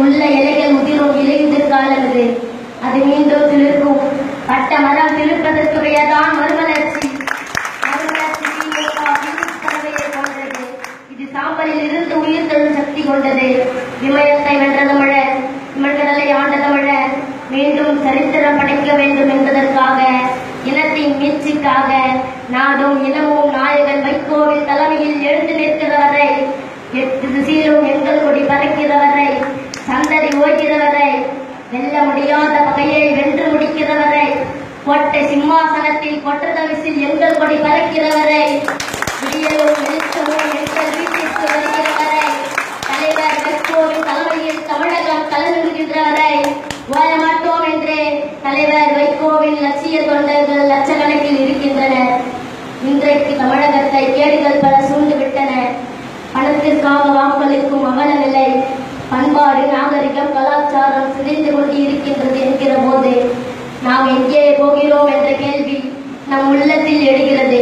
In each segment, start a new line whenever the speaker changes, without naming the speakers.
உள்ள இலைகள் முதிரும் இலையுதிர் காலம் இது அது மீண்டும் சிலிர்க்கும் பட்ட மரம் சிலிர்ப்பதற்கு மறுமலர்ச்சி. இது சாம்பலில் இருந்து உயிர் தரும் சக்தி கொண்டது. இமயத்தை வென்ற தமிழர் இமழ்கடலை ஆண்ட தமிழர் மீண்டும் சரித்திரம் படைக்க வேண்டும் என்பதற்காக இனத்தின் மீட்சிக்காக நாடும் இனமும் நாயகன் வைகோவில் தலைமையில் எழுந்து நிற்கிறவரை எட்டு திசையிலும் எங்கள் கொடி பறக்கிறவரை சந்ததி ஓய்கிறவரை வெல்ல முடியாத பகையை வென்று முடிக்கிறவரை கோட்டை சிம்மாசனத்தில் கொட்டதவிசில் எங்கள் கொடி பறக்கிறவரை விடியலும் வெளிச்சமும் எங்கள் வீட்டிற்கு வருகிறவரை தலைவர் வைகோவின் தலைமையில் தமிழகம் கலந்துகின்றவரை ஓய மாட்டோம் என்றே தலைவர் வைகோவின் லட்சிய தொண்டர்கள் லட்சக்கணக்கில் இருக்கின்றனர் இன்றைக்கு தமிழகத்தை கேடுகள் பல சூழ்ந்து விட்டன பணத்திற்காக வாக்களிக்கும் அவல பண்பாடு நாகரிகம் கலாச்சாரம் சிதைந்து கொண்டு இருக்கின்றது என்கிற போது நாம் எங்கே போகிறோம் என்ற கேள்வி நம் உள்ளத்தில் எடுகிறது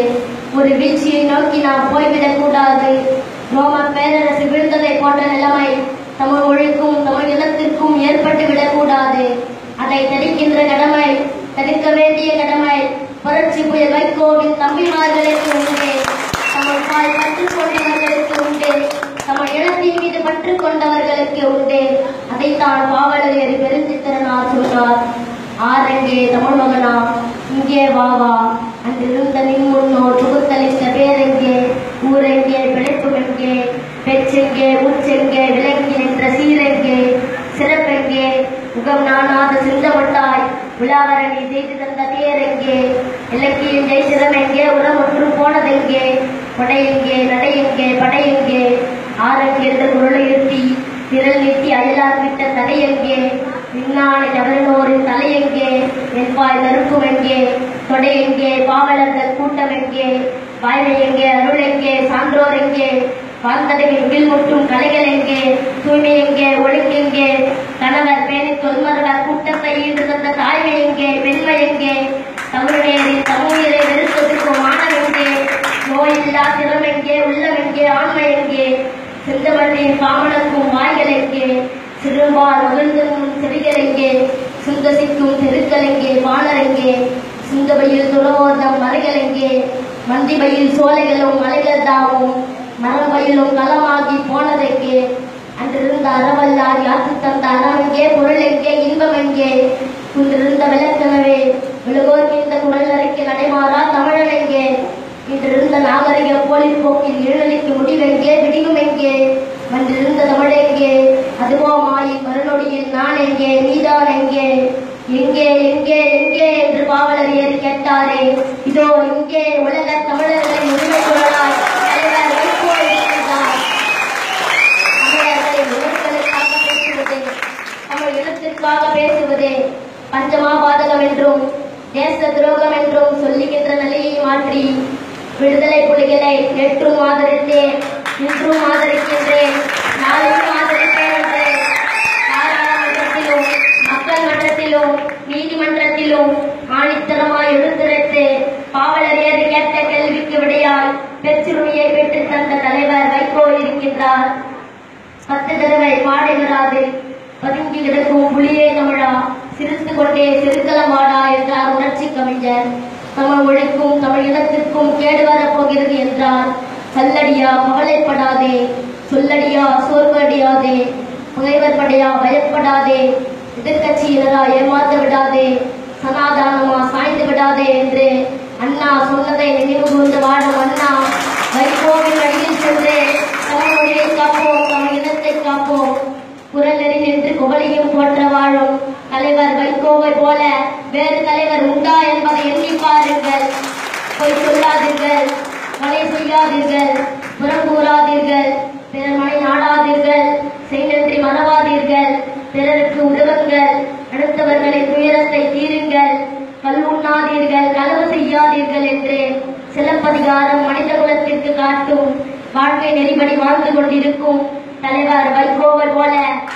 ஒரு வீழ்ச்சியை நோக்கி நாம் போய்விடக் கூடாது ரோம பேரரசு விழுந்ததை போன்ற நிலைமை தமிழ் மொழிக்கும் தமிழ் இனத்திற்கும் ஏற்பட்டு விடக்கூடாது. அதை தடுக்கின்ற கடமை தடுக்க வேண்டிய கடமை புரட்சி புயல் வைகோவின் தம்பிமார்களுக்கு உண்டு. தமிழ் பால் கற்றுக்கொண்டு தமிழ் மீது பற்று கொண்டவர்களுக்கு உண்டு. அதைத்தான் பாவலர் பெருஞ்சித்திரனார் சொன்னார் ஆரங்கே தமிழ் மகனா இங்கே வா வா. அன்றிருந்த நின் முன்னோர் தொகுத்தளித்த பேரெங்கே ஊரெங்கே பிழைப்பு எங்கே பெற்றெங்கே ஊச்செங்கே விலங்கி நின்ற சீரெங்கே. சிறப்பெங்கே முகம் நானாத சிந்தமட்டாய் விழாவரணி செய்து தந்த தேரெங்கே. இலக்கியின் ஜெயிச்சிடம் எங்கே உரம் ஒன்று போனதெங்கே? கொடையெங்கே நடையெங்கே படையெங்கே? ஆரங்கென்ற குரலை இருத்தி திரள் நீட்டி அயலார் விட்ட தடையெங்கே விண்ணானை தவறினோரின் தலையெங்கே வெண்பாய் நறுக்கும் எங்கே? தொடை எங்கே? பாவலர்கள் கூட்டம் எங்கே? வாய்மை எங்கே? அருள் எங்கே? சான்றோர் எங்கே? வாழ்ந்தடைவில் வில் முற்றும் கலைகள் எங்கே? தூய்மை எங்கே? ஒழுங்கெங்கே கணவர் பேணி தொல்மர்கள் கூட்டத்தை ஈடு தந்த தாய்மை எங்கே? வெண்மை எங்கே? தமிழ்நேரி தமிழரை வெறுத்ததுக்கும் மானம் எங்கே? நோயில்லா திறமெங்கே உள்ளமெங்கே ஆண்மை எங்கே? சிந்தவண்டின் பாமனுக்கும் வாய்கள் சிறுபால் மகிழ்ந்தும் செடிகளெங்கே சுந்தசிக்கும் தெருக்கள் எங்கே சுந்தபையில் துளவோதம் சிந்தபையில் மந்திபையில் சோலைகளும் மலைகள் தாவும் மரபையிலும் களமாகி போனதெங்கே அன்றிருந்த அறவல்லார் யாத்து தந்த அறம் பொருள் எங்கே இன்பம் எங்கே இன்றிருந்த விளக்கனவே விழுவோர்க்கு இந்த குரல் அறைக்கு நடைமாறா தமிழன் எங்கே இன்றிருந்த நாகரிக போலின் போக்கில் எழுநலிக்கு முடிவெங்கே விடியும் எங்கே வந்திருந்த தமிழெங்கே? அதுவோ மாயின் மறுநொடியில் நான் எங்கே நீதான் எங்கே எங்கே எங்கே எங்கே என்று பாவலர் ஏறி கேட்டாரே இதோ இங்கே உலக தமிழர்களை உரிமை குரலாய் தலைவர் வைகோ இருக்கின்றார் தமிழர்களின் என்றும் தேச துரோகம் என்றும் சொல்லுகின்ற நிலையை மாற்றி விடுதலை புலிகளை நேற்றும் ஆதரித்தேன் இன்றும் ஆதரிக்கின்றேன் நாளையும் ஆதரிப்பேன் பாராளுமன்றத்திலும் மக்கள் மன்றத்திலும் நீதிமன்றத்திலும் ஆணித்தரமாய் எடுத்துரைத்து பாவலர் கேட்ட கேள்விக்கு விடையால் பெற்றுமையை பெற்றுத் தந்த தலைவர் வைகோ இருக்கின்றார். பத்து தடவை பாடை வராது பதுங்கி கிடக்கும் புலியே தமிழா சிரித்து கொண்டே சிறுக்கலமாடா என்றார் உணர்ச்சி கவிஞர். தமிழ் மொழிக்கும் தமிழ் இனத்திற்கும் கேடு வரப்போகிறது என்றார். சல்லடியா கவலைப்படாதே. சொல்லடியா சோர்வடியாதே. புகைவர் படையா பயப்படாதே. எதிர்கட்சியினரா ஏமாந்து விடாதே. சனாதானமா சாய்ந்து விடாதே என்று அண்ணா சொன்னதை நினைவு கூர்ந்து வாழும் அண்ணா வைகோவின் வழியில் சென்று தமிழ் மொழியை காப்போம் தமிழ் இனத்தை காப்போம். குரல் நெறி நின்று புகழையும் போற்ற வாழும் தலைவர் வைகோவை போல வேறு தலைவர் உண்டா என்பதை எண்ணி பாருங்கள். பொய் சொல்லாதீர்கள் கொலை செய்யாதீர்கள் புறம் கூறாதீர்கள் பிற மனை நாடாதீர்கள் செய்நன்றி மறவாதீர்கள் பிறருக்கு உதவுங்கள் அடுத்தவர்களின் துயரத்தை தீருங்கள் கல் உண்ணாதீர்கள் களவு செய்யாதீர்கள் என்று சிலப்பதிகாரம் மனித குலத்திற்கு காட்டும் வாழ்க்கை நெறிப்படி வாழ்ந்து கொண்டிருக்கும் தலைவர் வைகோவர் போல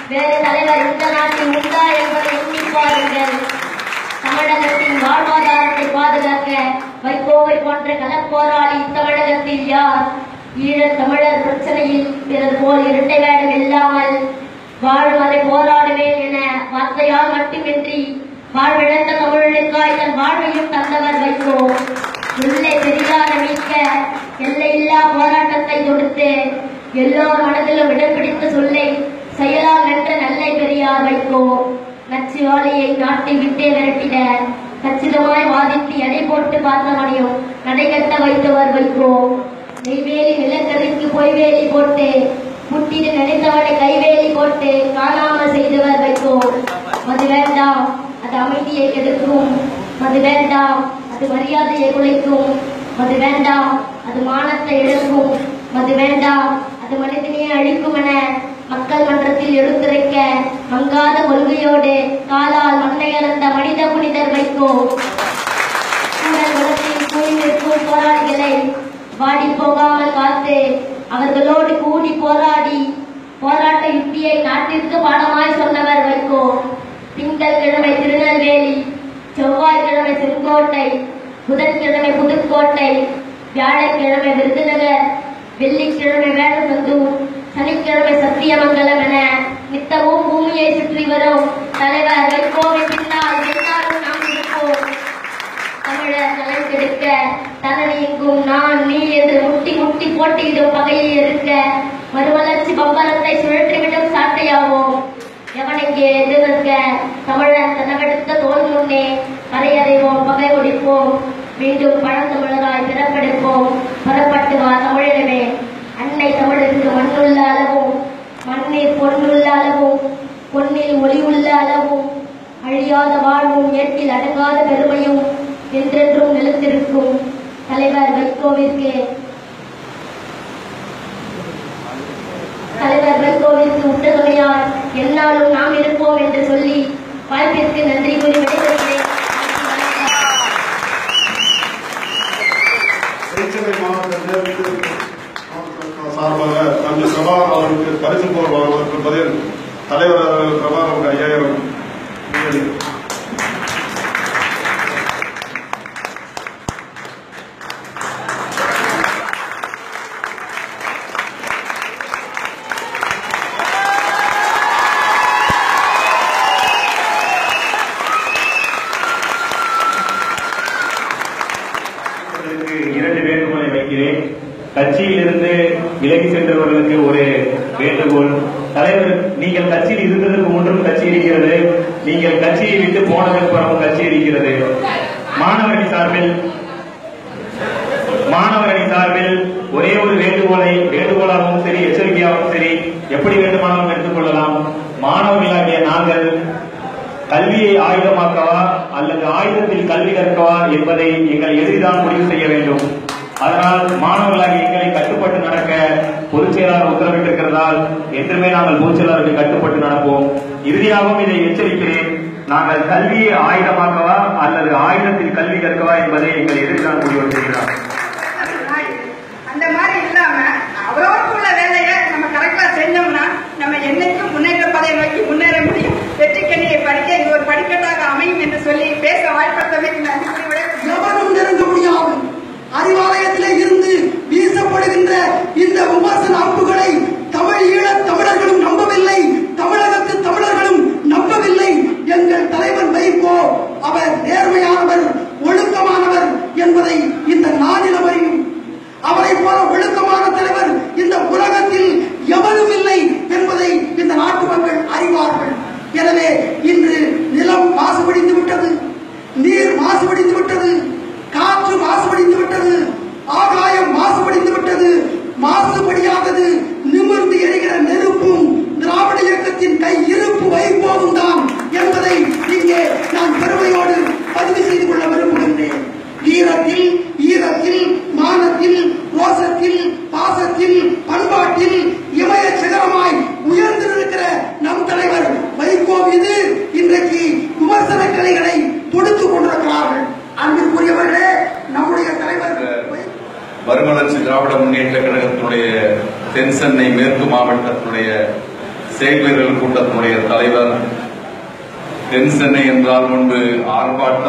வேறு தலைவர் இந்த நாட்டில் உண்டா என்பதை எண்ணி பாருங்கள். தமிழகத்தின் வாழ்வாதாரத்தை பாதுகாக்க வைகோவை போன்ற களப்போராளி தமிழகத்தில் யார்? ஈழத் தமிழர் பிரச்சனையில் பிறர் போல் இரட்டை வேடம் இல்லாமல் வாழும் வரை போராடுவேன் என வார்த்தையால் மட்டுமின்றி வாழ்விழந்த தமிழுக்காய் தன் வாழ்வையும் தந்தவர் வைகோ. உள்ளே பெரியார மீட்க எல்லையில்லா போராட்டத்தை தொடுத்து எல்லோர் மனதிலும் இடம் பிடித்த சொல்லை செயலால் வென்ற நல்லை பெரியார் வைகோ நச்சு வாழையை நாட்டை விட்டே விரட்டிட கச்சிதமாய் வாதிட்டு எடை போட்டு பார்த்தவனையும் நடைகட்ட வைத்தவர் வைகோ நெய்வேலி நிலக்கரிக்கு பொய்வேலி போட்டு முட்டிடு நினைத்தவனை கைவேலி போட்டு காணாமல் செய்தவர் வைகோ மது வேண்டாம் அது அமைதியை கெடுக்கும். மது வேண்டாம் அது மரியாதையை குலைக்கும். மது வேண்டாம் அது மானத்தை இழக்கும். மது வேண்டாம் அது மனிதனையே அழிக்கும் என மக்கள் மன்றத்தில் எடுத்துரைக்க மங்காத கொள்கையோடு காலால் மண்ணை மனித புனிதர் வைக்கோ வளத்தில் நிற்கும் போராளிகளை வாடி போகாமல் காத்து அவர்களோடு கூடி போராடி போராட்ட யுக்தியை நாட்டிற்கு பாடமாய் சொன்னவர் வைகோ திங்கள் கிழமை திருநெல்வேலி செவ்வாய்க்கிழமை செங்கோட்டை புதன்கிழமை புதுக்கோட்டை வியாழக்கிழமை விருதுநகர் வெள்ளிக்கிழமை வேடசந்தூர் சனிக்கிழமை சத்தியமங்கலம் என நித்தமும் பூமியை சுற்றி வரும் தலைவர் வைகோவின் பின்னால் எல்லாரும் நாம் இருப்போம். தமிழர் நலன் கெடுக்க தலை எங்கும் நான் நீ என்று முட்டி முட்டி போட்டியிடும் பகையை எடுக்க மறுமலர்ச்சி அழியாத வாழ்வும் இயற்கையில் அடங்காத பெருமையும் என்றென்றும் நிலைத்திருக்கும் தலைவர் வைகோவிற்கு. தலைவர் வைகோவிற்கு உத்தரவையால் எந்நாளும் நாம் இருப்போம் என்று சொல்லி வாய்ப்பிற்கு நன்றி கூறி விடைபெறுகிறேன்.
சார்பாக நன்றி சபார் அவருக்கு பரிசு போர் வழங்குவதற்கு பதில் தலைவர் அவர்கள் பிரபா அவருக்கு ஐயாயிரம் நிதி.
அவர்களுக்கு இரண்டு வேண்டுகோளை வைக்கிறேன் கட்சியிலிருந்து விலகி சென்றவர்களுக்கு ஒரு வேண்டுகோள் தலைவர் நீங்கள் கட்சியில் இருந்ததற்கு முன்றும் கட்சி இருக்கிறது நீங்கள் கட்சியை விட்டு போனதற்கு பிறகும் கட்சி இருக்கிறது மாணவரணி சார்பில் மாணவரணி சார்பில் ஒரே ஒரு வேண்டுகோளை வேண்டுகோளாகவும் சரி எச்சரிக்கையாகவும் சரி எப்படி வேண்டுமானாலும் எடுத்துக்கொள்ளலாம் மாணவர்களாகிய நாங்கள் கல்வியை ஆயுதமாக்கவா அல்லது ஆயுதத்தில் கல்வி கற்கவா என்பதை எங்கள் எதிர்தான் முடிவு செய்ய வேண்டும் அதனால் மாணவர்களாகிய எங்களை கட்டுப்பட்டு நடக்க பொதுச் செயலாளர் உத்தரவிட்டிருக்கிறதால் என்றுமே நாங்கள் பொதுச் செயலாளருக்கு கட்டுப்பட்டு நடப்போம் இறுதியாகவும் இதை எச்சரிக்கிறேன். நாங்கள் கல்வியை ஆயுதமாக்கவா அல்லது ஆயுதத்தில் கல்வி கற்கவா என்பதை எங்கள் எதிர்தான் முடிவு செய்கிறார்.
அந்த மாதிரி இல்லாம அவரவருக்குள்ள வேலையை நம்ம கரெக்டா செஞ்சோம்னா நம்ம என்னைக்கும் முன்னேற்ற பதையை நோக்கி முன்னேற முடியும். வெற்றிக்கணியை படிக்க இது ஒரு படிக்கட்டாக அமையும் என்று சொல்லி பேச விடைபெறுகிறேன்.
எவனும் நெருங்க முடியாது. அறிவாலயத்திலே இருந்து வீசப்படுகின்ற இந்த விமர்சன அம்புகளை தமிழ் ஈழத் தமிழர்களும் நம்பவில்லை. இல்லை. எங்கள் தலைவர் வைகோ. அவர் நேர்மையானவர் ஒழுக்கமானவர் என்பதை இந்த நாளிலும் அறியும். அவரை போல ஒழுக்கமான தலைவர் இந்த உலகத்தில் எவரும் இல்லை என்பதை இந்த நாட்டு
மக்கள் அறிவார்கள். எனவே இன்று நிலம் மாசுபடிந்து விட்டது நீர் மாசுபடிந்து விட்டது காற்று மாசுபடிந்து விட்டது ஆகாயம் மாசுபடிந்து விட்டது மாசுபடியாதது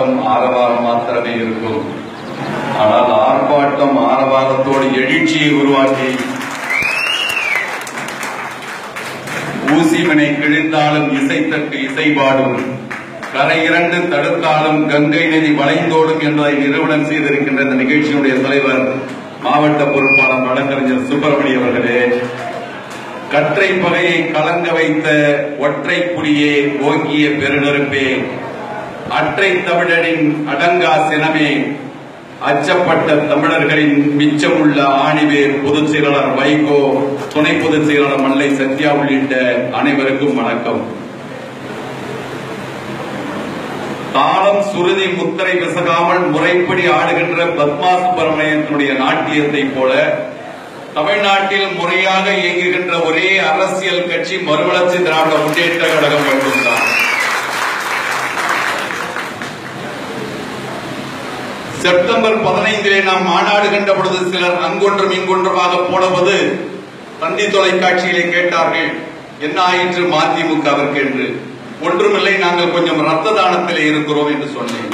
ஆர்ப்பாட்டம் ஆரவாரம் மாத்திரமே இருக்கும். ஆனால் ஆர்ப்பாட்டம் ஆரவாரத்தோடு எழுச்சியை உருவாக்கி ஊசிமனை கிழிந்தாலும் இசைத்தட்டு இசைபாடும் கரை இரண்டு தடுத்தாலும் கங்கை நதி வளைந்தோடும் என்பதை நிறுவனம் செய்திருக்கின்ற இந்த நிகழ்ச்சியினுடைய தலைவர் மாவட்ட பொறுப்பாளர் வழக்கறிஞர் சுப்பிரமணிய அவர்களே. கற்றை பகையை கலங்க வைத்த ஒற்றை புலியே ஓங்கிய பெருநெருப்பே. அற்றை தமிழரின் அடங்கா சினமே அச்சப்பட்ட தமிழர்களின் மிச்சமுள்ள ஆணிவேர் பொதுச் செயலாளர் வைகோ துணை பொதுச் செயலாளர் மல்லை சத்யா உள்ளிட்ட அனைவருக்கும் வணக்கம். தாளம் சுருதி முத்திரை பிசகாமல் முறைப்படி ஆடுகின்ற பத்மா சுப்பிரமணியத்தினுடைய நாட்டியத்தைப் போல தமிழ்நாட்டில் முறையாக இயங்குகின்ற ஒரே அரசியல் கட்சி மறுமலர்ச்சி திராவிட முன்னேற்ற கழகம் மட்டும்தான் செப்டம்பர் பதினைந்திலே நாம் மாநாடு கண்ட பொழுது சிலர் அங்கொன்றும் இங்கொன்றுமாக போனபோது தந்தி தொலைக்காட்சியிலே கேட்டார்கள் என்ன ஆயிற்று மதிமுகவிற்கு என்று. ஒன்றுமில்லை நாங்கள் கொஞ்சம் ரத்த தானத்திலே இருக்கிறோம் என்று சொன்னேன்.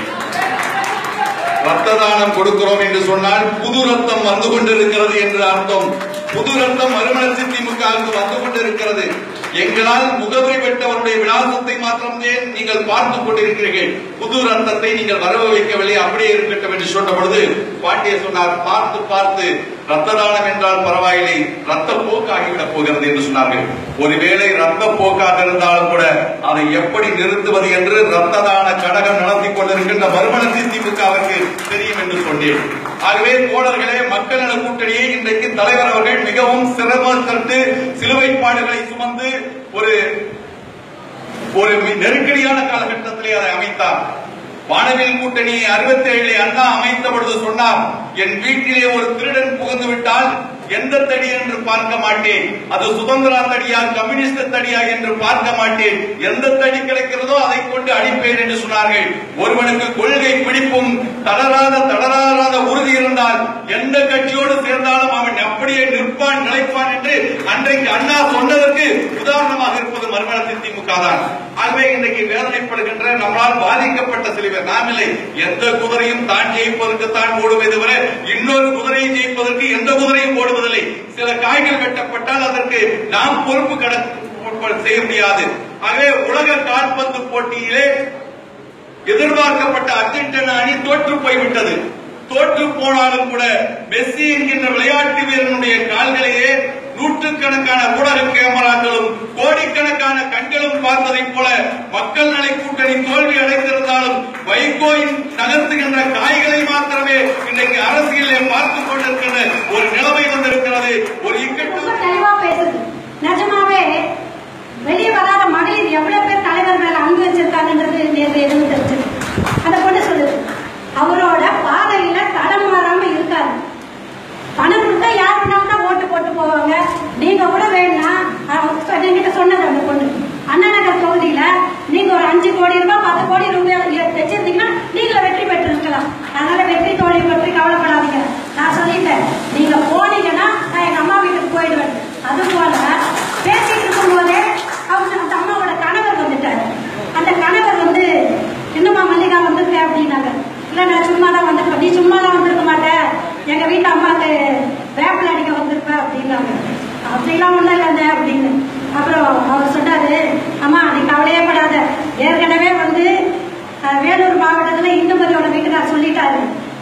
ரத்த தானம் கொடுக்கிறோம் என்று சொன்னால் புது ரத்தம் வந்து கொண்டிருக்கிறது என்று அர்த்தம். புது ரத்தம் மறுமலர்ச்சி திமுகவுக்கு வந்து கொண்டிருக்கிறது. எங்களால் முகவரி பெற்றவருடைய விலாசத்தை ஏன் நீங்கள் பார்த்துக் கொண்டிருக்கிறீர்கள். புது ரத்தத்தை நீங்கள் வரவு வைக்கவில்லை அப்படியே இருக்கட்டும் என்று சொன்ன பொழுது பாண்டிய சொன்னார் பார்த்து பார்த்து ரத்த தானம் என்றால் பரவாயில்லை ரத்த போக்காகிவிடப் போகிறது என்று சொன்னார்கள். ஒருவேளை ரத்த போக்காக இருந்தாலும் கூட அதை எப்படி நிறுத்துவது என்று ரத்த தான கடகம் நடத்தி கொண்டிருக்கின்ற முக்கு அவருக்கு தெரியும் என்று சொன்னேன். ஆகவே தோழர்களே மக்கள் நல கூட்டணியை இன்றைக்கு தலைவர் அவர்கள் மிகவும் சிரமப்பட்டு சிலுவைப்பாடுகளை சுமந்து ஒரு ஒரு நெருக்கடியான காலகட்டத்திலே அதை அமைத்தார். வானவில் கூட்டணியை அறுபத்தி ஏழு அண்ணா அமைத்த பொழுது சொன்னார் என் வீட்டிலே ஒரு திருடன் புகுந்து விட்டால் எந்த தடி என்று பார்க்க மாட்டேன். அது சுதந்திரா தடியா கம்யூனிஸ்ட் தடியா என்று பார்க்க மாட்டேன். எந்த தடி கிடைக்கிறதோ அதை கொண்டு அடிப்பேன் என்று சொன்னார்கள். ஒருவனுக்கு கொள்கை பிடிப்பும் தளராத தளராத உறுதி இருந்தால் எந்த கட்சியோடு சேர்ந்தாலும் அவன் அப்படியே நிற்பான் நிலைப்பான் என்று அன்றைக்கு அண்ணா சொன்னதற்கு உதாரணமாக இருப்பது மறுமலர்ச்சி திமுக தான். ஆகவே இன்றைக்கு வேதனைப்படுகின்ற நம்மால் பாதிக்கப்பட்ட சில பேர் நாம் இல்லை. எந்த குதிரையும் தான் ஜெயிப்பதற்கு தான் ஓடுவதை தவிர இன்னொரு குதிரையை ஜெயிப்பதற்கு எந்த குதிரையும் ஓடுவதில்லை சில காய்கள் வெட்டப்பட்டால் அதற்கு நாம் பொறுப்பு கட செய்ய முடியாது. ஆகவே உலக கால்பந்து போட்டியிலே எதிர்பார்க்கப்பட்ட அர்ஜென்டினா அணி தோற்று போய்விட்டது. தோற்று போனாலும் கூட மெஸ்ஸி என்கின்ற விளையாட்டு வீரனுடைய கால்களையே நூற்றுக்கணக்கான ஊடக கேமராக்களும் கோடிக்கணக்கான கண்களும் பார்த்ததைப் போல மக்கள் நலை கூட்டணி தோல்வி அடைந்திருந்தாலும் வைகோயின் நகர்த்துகின்ற காய்களை மாத்திரமே இன்றைக்கு அரசியலை பார்த்துக் கொண்டிருக்கின்ற ஒரு நிலைமை வந்திருக்கிறது.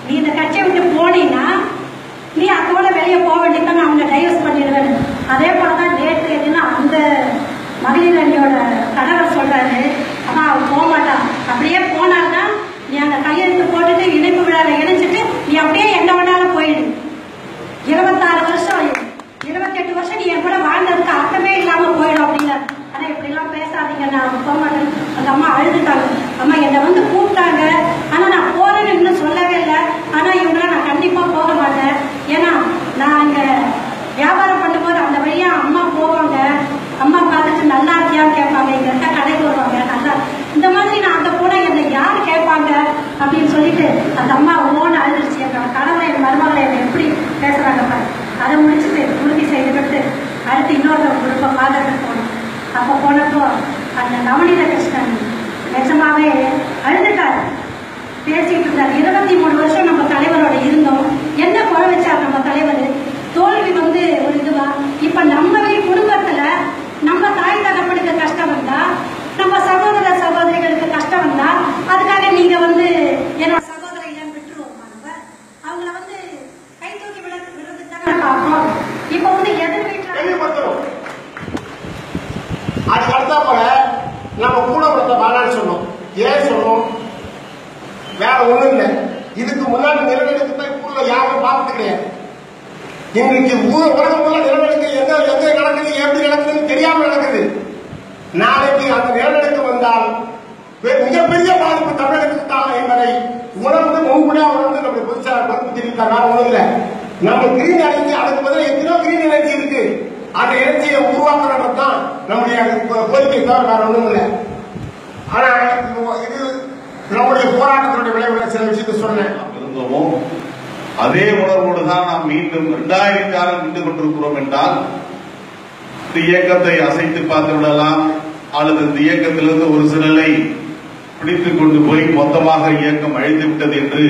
நீ இந்த
கட்சியை விட்டு போனீங்கன்னா நீ அதோட வெளியே போக வேண்டியதான் அவங்க டைவர்ஸ் பண்ணிடுவேன் அதே போல தான் டேட்டு என்னன்னா அந்த மகளிர் அணியோட கணவர் சொல்றாரு. அம்மா அவன் போக மாட்டான். அப்படியே போனால்தான் நீ அந்த கையெழுத்து போட்டுட்டு இணைப்பு விழாவில் இணைஞ்சிட்டு நீ அப்படியே எந்த வேணாலும் போயிடு. இருபத்தாறு வருஷம் இருபத்தெட்டு வருஷம் நீ என் கூட வாழ்ந்ததுக்கு அர்த்தமே இல்லாம போயிடும் அப்படிங்கிற ஆனா இப்படி எல்லாம் பேசாதீங்க நான் போக மாட்டேன் அந்த அம்மா அழுதுட்டாங்க. அம்மா என்னை வந்து பார்ப்பாங்க அப்படின்னு சொல்லிட்டு அந்த அம்மா ஓன்னு அழுதுருச்சு. என்னோட கணவன் என் மருமகளை என்னை எப்படி பேசுறாங்க பாரு. அதை முடிச்சுட்டு உறுதி செய்து அடுத்து இன்னொருத்தவங்க குரூப்பை ஃபாதருக்கு போனோம். அப்போ போனப்போ அந்த நவநீத கிருஷ்ணன் நிஜமாவே அழுதுட்டாரு. பேசிட்டு இருந்தார். இருபத்தி மூணு வருஷம் நம்ம தலைவரோட இருந்தோம். என்ன குறை வச்சார் நம்ம தலைவர்? தோல்வி வந்து ஒரு இதுவா? இப்ப நம்மளே குடும்பத்துல நம்ம தாய் தகப்பனுக்கு கஷ்டம் வந்தா நம்ம சகோதர கஷ்டம் வந்தா அதுக்காக நீங்க வந்து என்னோட சகோதரி இல்லைன்னு விட்டுருவோமா நம்ம? அவங்கள வந்து கை தூக்கி விட விடுறதுக்கு தானே பார்ப்போம் இப்ப வந்து எதிர் வீட்டுல
கேள்விப்பட்டோம் அதுக்கு நம்ம கூட கொடுத்த மாநாடு சொன்னோம். ஏன் சொன்னோம்? வேற ஒண்ணும் இல்லை. இதுக்கு முன்னாடி நிலநடுக்கத்தை தான் யாரும் பார்த்தது கிடையாது. இன்னைக்கு ஊர் உலகம் உள்ள நிலநடுக்கம் எங்க எங்க நடக்குது எப்படி நடக்குதுன்னு தெரியாம நடக்குது. நாளைக்கு அந்த நிலநடுக்கம் வந்தால் மிகப்பெரிய பாதிப்பு தமிழகத்துக்கு தான் என்பதை உணர்ந்து முன்கூடியா உணர்ந்து நம்ம பொதுச்சாளர் கருத்து தெரிவித்தார். நான் இல்லை நம்ம கிரீன் எனர்ஜி அதுக்கு பதிலாக எத்தனையோ கிரீன் எனர்ஜி இருக்கு. அந்த எனர்ஜியை உருவாக்கணும் தான் நம்முடைய கோரிக்கை தான் வேற ஒண்ணும் இல்லை. ஆனா இது- நம்முடைய போராட்டத்தினுடைய விளைவுகளை சில விஷயத்தை சொன்னேன்.
அதே உணர்வோடு தான் நாம் மீண்டும் இரண்டாயிரத்தி ஆறில் நின்று கொண்டிருக்கிறோம் என்றால் இந்த இயக்கத்தை அசைத்து பார்த்து விடலாம் அல்லது இந்த இயக்கத்திலிருந்து ஒரு சிலரை பிடித்துக் கொண்டு போய் மொத்தமாக இயக்கம் அழிந்துவிட்டது என்று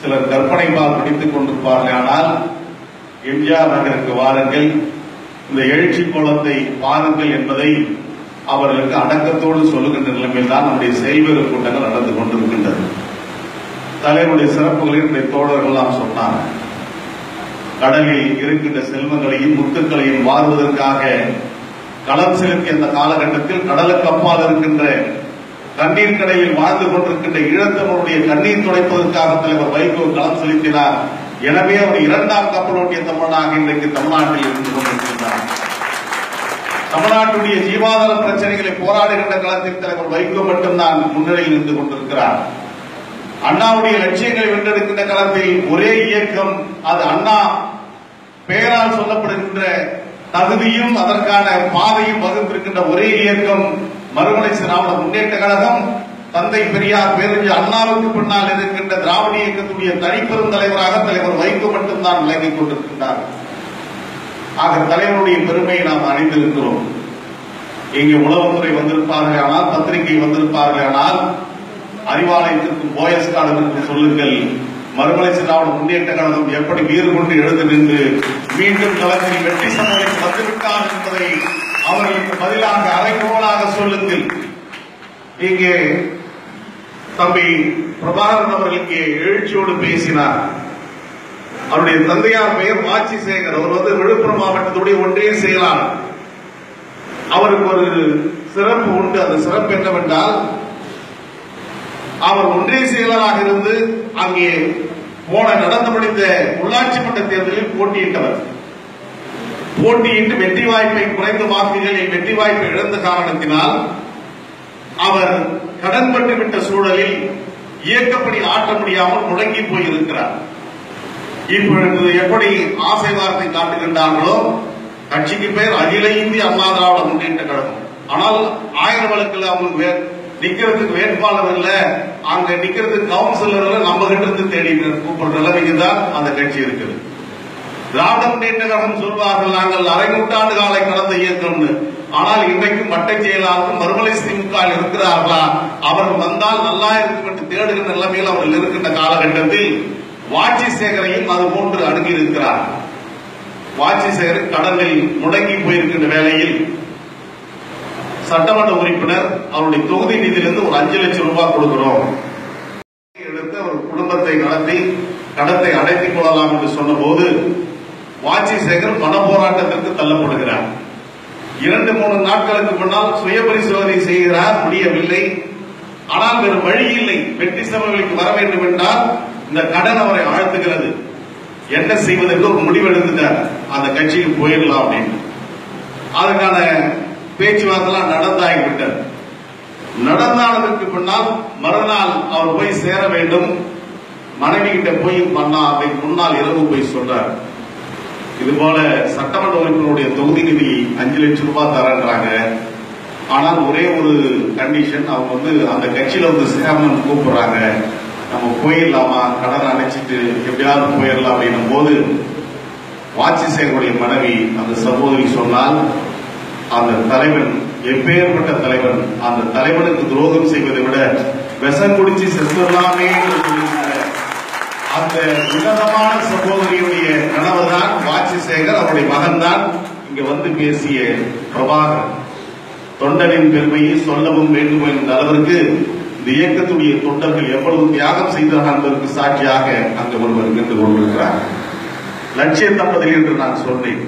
சிலர் கற்பனை பால் பிடித்துக் கொண்டிருப்பார்கள். ஆனால் எம்ஜிஆர் நகருக்கு வாருங்கள். இந்த எழுச்சி கோலத்தை பாருங்கள் என்பதை அவர்களுக்கு அடக்கத்தோடு சொல்லுகின்ற நிலைமையில் தான் நம்முடைய செய்வெறு கூட்டங்கள் நடந்து கொண்டிருக்கின்றது. தலைவருடைய சிறப்புகளை என்னுடைய தோழர்கள் சொன்னாங்க. சொன்னார் கடலில் இருக்கின்ற செல்வங்களையும் முத்துக்களையும் வாழ்வதற்காக களம் செலுத்திய அந்த காலகட்டத்தில் கடலுக்கு அப்பால் இருக்கின்ற கண்ணீர் கடையில் வாழ்ந்து கொண்டிருக்கின்ற ஈழத்தவருடைய கண்ணீர் துடைப்பதற்காக தலைவர் வைகோ களம் செலுத்தினார். எனவே அவர் இரண்டாம் கப்பலோட்டிய தமிழனாக இன்றைக்கு தமிழ்நாட்டில் இருந்து கொண்டிருக்கின்றார். தமிழ்நாட்டுடைய ஜீவாதார பிரச்சனைகளை போராடுகின்ற களத்தில் தலைவர் வைகோ மட்டும்தான் முன்னிலையில் இருந்து கொண்டிருக்கிறார். அண்ணாவுடைய லட்சியங்களை வென்றெடுக்கின்ற களத்தில் ஒரே இயக்கம் அது அண்ணா பெயரால் சொல்லப்படுகின்ற தகுதியும் அதற்கான பாதையும் வகுத்திருக்கின்ற ஒரே இயக்கம் மறுமலை திராவிட முன்னேற்ற கழகம் தந்தை பெரியார் பேரறிஞர் அண்ணாவுக்கு பின்னால் இருக்கின்ற திராவிட இயக்கத்துடைய தனிப்பெரும் தலைவராக தலைவர் வைகோ மட்டும்தான் விளங்கிக் கொண்டிருக்கின்றார். ஆக தலைவருடைய பெருமையை நாம் அறிந்திருக்கிறோம். இங்கே உளவுத்துறை வந்திருப்பார்கள் ஆனால் பத்திரிகை வந்திருப்பார்கள் ஆனால் அறிவாலயத்திற்கும் போயஸ் சொல்லுங்கள் மறுமலை திராவிட முன்னேற்ற கழகம் எப்படி வீறு கொண்டு எழுந்து நின்று மீண்டும் களத்தில் வெற்றி சமூகத்தை வந்துவிட்டார் என்பதை அவர்களுக்கு பதிலாக அரைக்கோளாக சொல்லுங்கள். இங்கே தம்பி பிரபாகரன் அவர்கள் இங்கே எழுச்சியோடு பேசினார். அவருடைய தந்தையார் பெயர் வாட்சி சேகர் அவர் வந்து விழுப்புரம் மாவட்டத்துடைய ஒன்றிய செயலாளர். அவருக்கு ஒரு சிறப்பு உண்டு. அந்த சிறப்பு என்னவென்றால் அவர் ஒன்றிய செயலராக இருந்து அங்கே போன நடந்து முடிந்த உள்ளாட்சி மன்ற தேர்தலில் போட்டியிட்டவர். போட்டியிட்டு வெற்றி வாய்ப்பை குறைந்த வாக்குகளில் வெற்றி வாய்ப்பை இழந்த காரணத்தினால் அவர் கடன் விட்ட சூழலில் இயக்கப்படி ஆற்ற முடியாமல் முடங்கி போயிருக்கிறார். இப்பொழுது எப்படி ஆசை வார்த்தை காட்டுகின்றார்களோ கட்சிக்கு பேர் அகில இந்திய அண்ணா திராவிட முன்னேற்ற கழகம். ஆனால் ஆயிரம் வழக்கில் அவங்களுக்கு வே- நிக்கிறதுக்கு வேட்பாளர் இல்ல அங்க நிக்கிறதுக்கு கவுன்சிலர் நம்ம கிட்ட இருந்து தேடி கூப்பிடுற நிலைமைக்கு தான் அந்த கட்சி இருக்குது. திராவிட முன்னேற்ற கழகம் சொல்வார்கள் நாங்கள் அரை நூற்றாண்டு காலை கடந்த இயக்கம்னு. ஆனால் இன்றைக்கு மட்டை செயலாளர்கள் மறுமலை திமுக இருக்கிறார்களா? அவர்கள் வந்தால் நல்லா இருக்கும் என்று தேடுகின்ற நிலைமையில் அவர்கள் இருக்கின்ற காலகட்டத்தில் வாட்சி சேகரையும் அது போன்று அணுகி இருக்கிறார். வாட்சி சேகர் கடலில் முடங்கி போயிருக்கின்ற வேளையில் சட்டமன்ற உறுப்பினர் அவருடைய தொகுதி நிதியிலிருந்து ஒரு அஞ்சு லட்சம் ரூபாய் கொடுக்கிறோம். எடுத்து அவர் குடும்பத்தை நடத்தி கடத்தை அடைத்துக் கொள்ளலாம் என்று சொன்னபோது வாட்சி சேகர் பண போராட்டத்திற்கு தள்ளப்படுகிறார். இரண்டு மூணு நாட்களுக்கு முன்னால் சுய பரிசோதனை செய்கிறார் முடியவில்லை. ஆனால் வேறு வழி இல்லை. வெற்றி சமவெளிக்கு வர வேண்டும் என்றால் இந்த கடன் அவரை ஆழ்த்துகிறது. என்ன செய்வதற்கு ஒரு முடிவு எடுத்துட்டார் அந்த கட்சிக்கு போயிடலாம் அப்படின்னு. அதுக்கான பேச்சுவார்த்தைலாம் நடந்தாகிவிட்டது நடந்தானதற்கு பின்னால் மறுநாள் அவர் போய் சேர வேண்டும். மனைவி கிட்ட போய் பண்ணா அன்றைக்கு முன்னால் இரவு போய் சொல்றார். இது போல சட்டமன்ற உறுப்பினருடைய தொகுதி நிதி அஞ்சு லட்சம் ரூபாய் தரேன்றாங்க. ஆனால் ஒரே ஒரு கண்டிஷன் அவங்க வந்து அந்த கட்சியில வந்து சேரணும் கூப்பிடுறாங்க. நம்ம போயிடலாமா? கடன் அடைச்சிட்டு எப்படியாவது போயிடலாம் அப்படின்னும் போது வாட்சிசேகருடைய மனைவி அந்த சகோதரி சொன்னால் அந்த தலைவன் எப்பேற்பட்ட தலைவன் அந்த தலைவனுக்கு துரோகம் செய்வதை விட விஷம் குடிச்சு செத்துடலாமே என்று அந்த உன்னதமான சகோதரியுடைய கணவர் தான் வாட்சிசேகர் அவருடைய மகன் தான் இங்க வந்து பேசிய பிரபாகர் தொண்டனின் பெருமையை சொல்லவும் வேண்டும் என்ற அளவிற்கு இந்த இயக்கத்துடைய தொண்டர்கள் எவ்வளவு தியாகம் செய்தார்கள் என்பதற்கு சாட்சியாக அங்கு ஒருவர் நின்று கொண்டிருக்கிறார். லட்சிய தப்பதில் என்று நான் சொன்னேன்.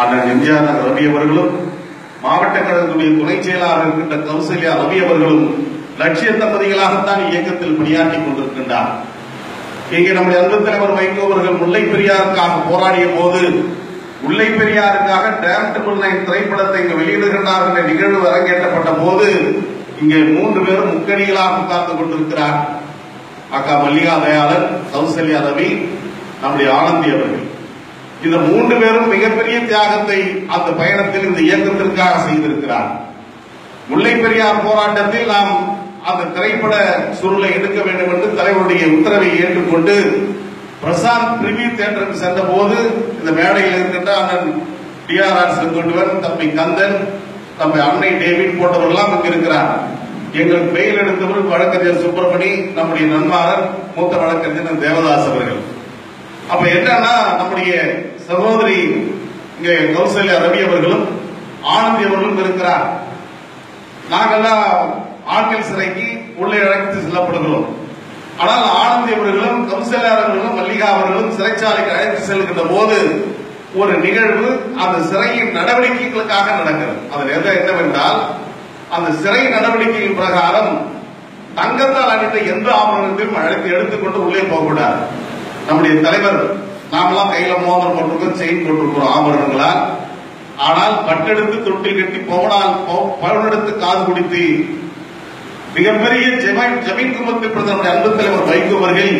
ஆனால் எம்ஜிஆர் ரவி அவர்களும் மாவட்ட கழகத்துடைய துணை செயலாளர் இருக்கின்ற கௌசல்யா ரவி அவர்களும் லட்சிய தம்பதிகளாகத்தான் இயக்கத்தில் பணியாற்றி கொண்டிருக்கின்றார். இங்கே நம்முடைய அன்பு தலைவர் வைகோ அவர்கள் முல்லை பெரியாருக்காக போராடிய போது முல்லை பெரியாருக்காக டேம் ட்ரிபிள் நைன் திரைப்படத்தை இங்கு வெளியிடுகின்றார் என்ற நிகழ்வு அரங்கேற்றப்பட்ட போது இங்கே மூன்று பேரும் முக்கணிகளாக உட்கார்ந்து கொண்டிருக்கிறார். அக்கா மல்லிகா தயாளன் கௌசல்யா ரவி நம்முடைய ஆனந்தி அவர்கள். இந்த மூன்று பேரும் மிகப்பெரிய தியாகத்தை அந்த பயணத்தில் இந்த இயக்கத்திற்காக செய்திருக்கிறார். முல்லை பெரியார் போராட்டத்தில் நாம் அந்த திரைப்பட சுருளை எடுக்க வேண்டும் என்று தலைவருடைய உத்தரவை ஏற்றுக்கொண்டு பிரசாந்த் பிரிவி தேட்டருக்கு சென்ற போது இந்த மேடையில் இருக்கின்ற அண்ணன் டி ஆர் ஆர் செங்கோட்டுவன் தம்பி கந்தன் தம்பி அன்னை டேவிட் போன்றவர்கள்லாம் இங்கு இருக்கிறார். எங்களுக்கு பெயில் எடுத்தவர் வழக்கறிஞர் சுப்பிரமணி நம்முடைய நன்மாரன் மூத்த வழக்கறிஞர் தேவதாஸ் அவர்கள். அப்ப என்னன்னா நம்முடைய சகோதரி இங்க கௌசல்யா ரவி அவர்களும் ஆனந்தி அவர்களும் இருக்கிறார். நாங்கெல்லாம் ஆட்கள் சிறைக்கு உள்ளே அழைத்து செல்லப்படுகிறோம். ஆனால் ஆனந்தி அவர்களும் கௌசல்யா அவர்களும் மல்லிகா அவர்களும் சிறைச்சாலைக்கு அழைத்து செல்கின்ற போது ஒரு நிகழ்வு அந்த சிறையின் நடவடிக்கைகளுக்காக நடக்கிறது. அதில் எது என்னவென்றால் அந்த சிறை நடவடிக்கையின் பிரகாரம் தங்கத்தால் அணிந்த எந்த ஆபரணத்தையும் அழைத்து எடுத்துக்கொண்டு உள்ளே போகக்கூடாது. நம்முடைய தலைவர் நாமெல்லாம் கையில மோதிரம் போட்டிருக்கோம் செயின் போட்டிருக்கிறோம் ஆபரணங்களால். ஆனால் பட்டெடுத்து தொட்டில் கட்டி பவனால் பவுனெடுத்து காது குடித்து மிகப்பெரிய ஜமீன் ஜமீன் குமத்து பிரதமர் அன்பு தலைவர் வைகோ அவர்கள்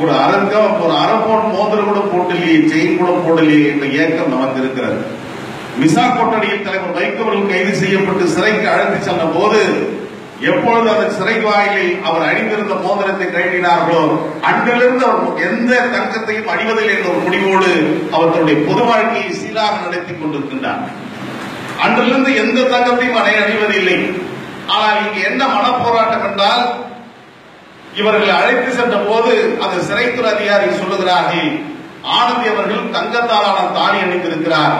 ஒரு அரங்கம் ஒரு அரப்போன் மோதிரம் கூட போடலையே செயின் கூட போடலையே என்ற ஏக்கம் நமக்கு இருக்கிறது மிசா கொட்டடியில் தலைவர் வைகோ அவர்கள் கைது செய்யப்பட்டு சிறைக்கு அழைத்து சென்ற போது எப்பொழுது அந்த சிறை வாயிலில் அவர் அணிந்திருந்த மோதிரத்தை கழட்டினார்களோ அன்றிலிருந்து அவர் எந்த தங்கத்தையும் அணிவதில்லை என்ற ஒரு முடிவோடு அவர் தன்னுடைய பொது வாழ்க்கையை சீராக நடத்தி கொண்டிருக்கின்றார். அன்றிலிருந்து எந்த தங்கத்தையும் அணை அணிவதில்லை. ஆனால் இங்கு என்ன மனப்போராட்டம் என்றால் இவர்கள் அழைத்து சென்ற போது அந்த சிறைத்துறை அதிகாரி சொல்லுகிறார்கள் ஆனந்தி அவர்கள் தங்கத்தாலான தாலி அணிந்திருக்கிறார்.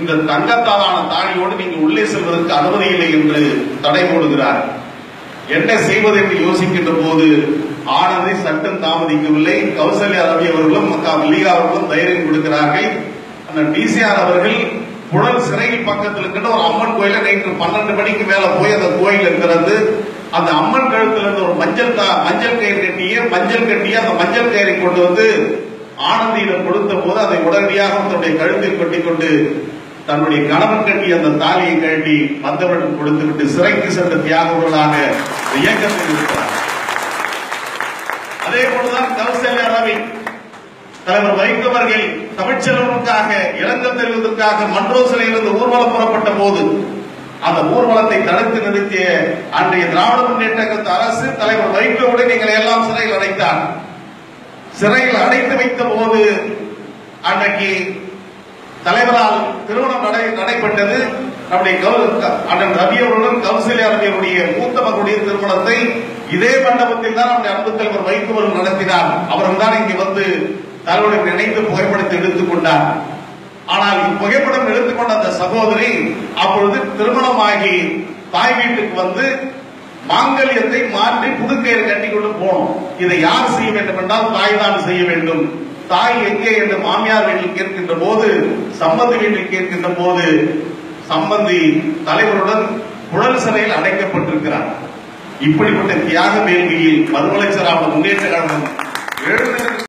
இந்த தங்கத்தாலான தாலியோடு நீங்க உள்ளே செல்வதற்கு அனுமதி இல்லை என்று தடை போடுகிறார். என்ன செய்வது என்று யோசிக்கின்ற போது ஆனந்தை சட்டம் தாமதிக்கவில்லை. கௌசல்யா ரவி அவர்களும் மக்கா மல்லிகா அவர்களும் தைரியம் கொடுக்கிறார்கள். அந்த டிசிஆர் அவர்கள் புழல் சிறையில் பக்கத்தில் இருக்கிற ஒரு அம்மன் கோயில நேற்று பன்னெண்டு மணிக்கு மேல போய் அந்த கோயில் இருக்கிறது அந்த அம்மன் கழுத்துல இருந்து ஒரு மஞ்சள் தா- மஞ்சள் கயிறு கட்டிய மஞ்சள் கட்டிய அந்த மஞ்சள் கயிறை கொண்டு வந்து ஆனந்தியிடம் கொடுத்த போது அதை உடனடியாக தன்னுடைய கழுத்தில் கட்டிக்கொண்டு தன்னுடைய கணவன் கட்டி அந்த தாலியை கழட்டி வந்தவரிடம் கொடுத்துவிட்டு சிறைக்கு சென்ற தியாகவர்களாக இயக்கத்தில் இருக்கிறார் அதே போலதான் கௌசல்யா ரவி தலைவர் வைகோ அவர்கள் தமிழ்ச்செல்வனுக்காக இரங்கல் தெரிவதற்காக மன்றோசிலிருந்து ஊர்வலம் புறப்பட்ட போது அந்த ஊர்வலத்தை தடுத்து நிறுத்திய அன்றைய திராவிட முன்னேற்ற அரசு தலைவர் வைகோவுடன் எங்களை எல்லாம் சிறையில் அடைத்தார். சிறையில் அடைத்து வைத்த போது அன்றைக்கு தலைவரால் திருமணம் நடை நடைபெற்றது. நம்முடைய அண்ணன் ரவி அவர்களுடன் கௌசல்யா அவர்களுடைய மூத்த மகளுடைய திருமணத்தை இதே மண்டபத்தில் தான் நம்முடைய அன்பு தலைவர் வைகோ நடத்தினார். அவர்கள் தான் இங்கே வந்து தன்னுடன் நினைத்து புகைப்படத்தை எடுத்துக் கொண்டார் ஆனால் இப்புகைப்படம் எடுத்துக்கொண்ட அந்த சகோதரி அப்பொழுது திருமணமாகி தாய் வீட்டுக்கு வந்து மாங்கல்யத்தை மாற்றி புதுக்கயிறு கட்டிக்கொண்டு போனோம். இதை யார் செய்ய வேண்டும் என்றால் தாய் தான் செய்ய வேண்டும். தாய் எங்கே என்று மாமியார் வீட்டில் கேட்கின்ற போது சம்பந்தி வீட்டில் கேட்கின்ற போது சம்பந்தி தலைவருடன் குழல் சிறையில் அடைக்கப்பட்டிருக்கிறார். இப்படிப்பட்ட தியாக வேள்வியில் மறுமலர்ச்சி முன்னேற்ற கழகம்